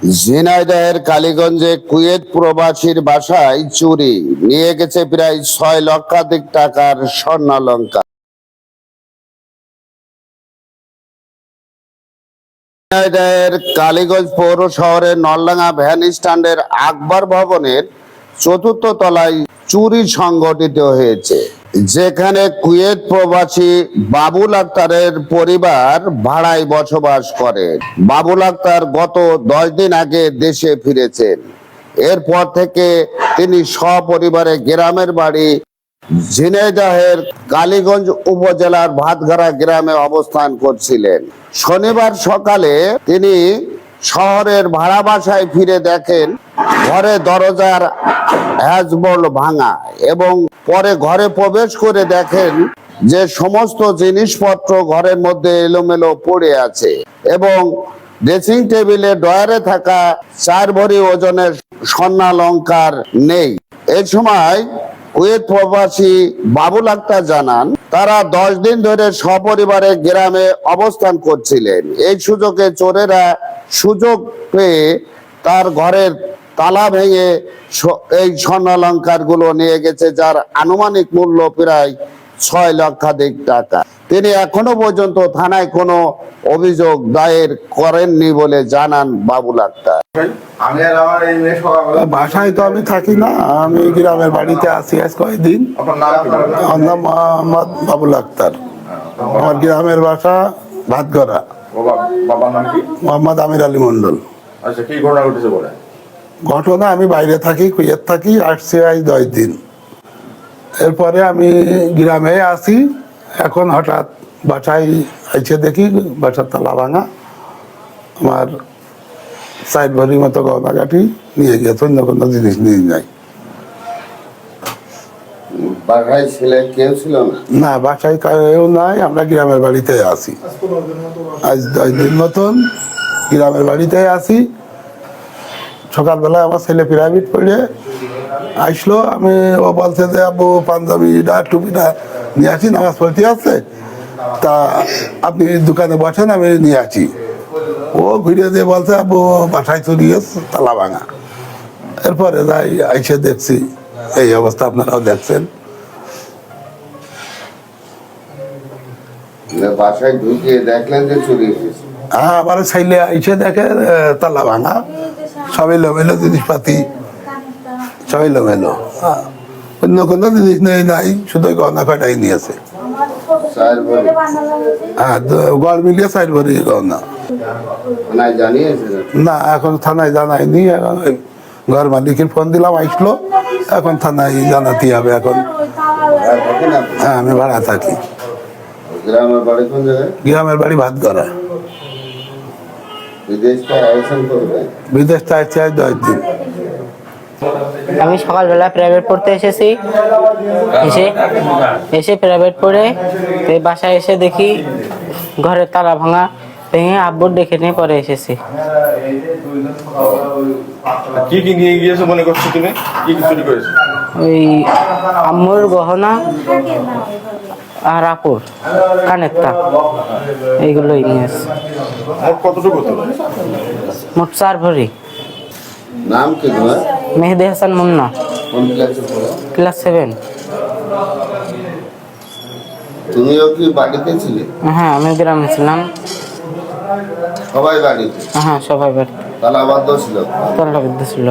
ঝিনাইদহের কালীগঞ্জে কুয়েত প্রবাসীর বাসায় চুরি। নিয়ে গেছে প্রায় ছয় লক্ষাধিক টাকার স্বর্ণালঙ্কার। কালীগঞ্জ পৌর শহরের নলডাঙ্গা ভ্যান স্ট্যান্ডের আকবর ভবনের চতুর্থ তলায় চুরি সংগঠিত হয়েছে। যেখানে কুয়েত প্রবাসী বাবুল আক্তারের পরিবার ভাড়ায় বসবাস করে। বাবুল আক্তার গত দশ দিন আগে দেশে ফিরেছেন। এরপর থেকে তিনি সপরিবারে গ্রামের বাড়ি ঝিনাইদহের কালীগঞ্জ উপজেলার ভাতঘরা গ্রামে অবস্থান করছিলেন। শনিবার সকালে তিনি শহরের ভাড়া বাসায় ফিরে দেখেন ঘরে দরজার হ্যাজবল ভাঙা এবং পরে ঘরে প্রবেশ করে দেখেন যে সমস্ত জিনিসপত্র ঘরের মধ্যে এলোমেলো পড়ে আছে এবং ড্রেসিং টেবিলে ডয়ারে থাকা চার ভরি ওজনের স্বর্ণালঙ্কার নেই। এই সময় কুয়েত প্রবাসী বাবুল আক্তার জানান, তারা দশ দিন ধরে সপরিবারে গ্রামে অবস্থান করছিলেন। এই সুযোগে চোরেরা সুযোগ পেয়ে তার ঘরের তালা ভেঙে এই স্বর্ণালঙ্কারগুলো নিয়ে গেছে যার আনুমানিক মূল্য প্রায় ছয় লক্ষাধিক টাকা। তিনি এখনও পর্যন্ত থানায় কোনো অভিযোগ দায়ের করেননি বলে জানান বাবুল আক্তার। আমি আর আমার এই মেয়ে সকালবেলা বাসায় তো আমি থাকি না আমি গ্রামের বাড়িতে আছি আজ কয়েকদিন। আপনার নাম আমার নাম মোহাম্মদ বাবুল আক্তার। আমার গ্রামের বাসা ভাতগড়া। বাবা বাবার নাম কি? মোহাম্মদ আমির আলী মন্ডল আচ্ছা কি ঘটনা ঘটেছে বলে ঘটনা আমি বাইরে থাকি কুয়েত থাকি আসছি আজ দশ দিন। এরপরে আমি গ্রামে আসি এখন হঠাৎ বাসায় আইছে দেখি বাসার তালা ভাঙা। আমার সাইড ভরির মতো গহনা কাঠি নিয়ে গেছে অন্য কোনো জিনিস নিয়ে ছেলে কেউ ছিল না? না বাসায় কেউ নাই আমরা গ্রামের বাড়িতে আছি। আজ দশ দিন মতন গ্রামের বাড়িতে আছি। সকালবেলা আমার ছেলে পিরামিড পড়ে আসলো আমি ও বলছে যে আবু পাঞ্জাবিটা টুপিটা নিয়ে আসি নামাজ পড়তে আসছে তা আপনি দোকানে বসেন আমি নিয়ে আসি। ও ঘুরে দিয়ে বলছে আবু বাসায় চুরি গেছে তালা ভাঙা। এরপরে যাই আইসে দেখছি এই অবস্থা আপনারাও দেখছেন। বাসায় ঢুকিয়ে দেখলেন যে চুরি হ্যাঁ আমার ছেলে এসে দেখে তালা ভাঙা। সব এলোমেলো জিনিসপাতি। সব এলোমেলো হ্যাঁ। অন্য কোনো জিনিস নেই নাই। শুধু গহনা কয়টাই নিয়েছে। হ্যাঁ গড় মিলিয়ে সাইড ভরি গহনা। না? এখন থানায় জানাইনি ঘর মালিকের ফোন দিলাম আসলো। এখন থানায় জানাতে হবে এখন। আপনি। হ্যাঁ আমি ভাড়া থাকি। গ্রামের বাড়ি ভাত করা বিদেশ চাই চাই দশ দিন। আমি সকালবেলা প্রাইভেট পড়তে এসেছি। এসে এসে প্রাইভেট পড়ে এই বাসায় এসে দেখি ঘরের তালা ভাঙা ভেঙে আব্বুর ডেকে নিয়ে পরে এসেছি। কি কি নিয়ে গিয়েছো মনে করছ তুমি? কি কি চুরি করেছ? ওই আম্মুর গহনা আর আপুর কানের তাক এইগুলোই নিয়ে মোট চার ভরি। নাম কি মেহেদি হাসান মুন্না। ক্লাসে সেভেন। তুমিও কি বাড়িতে ছিলে? হ্যাঁ আমি গ্রামে ছিলাম। সবাই বাড়িতে? হ্যাঁ সবাই বাড়ি তালাবদ্ধ ছিল? ছিল।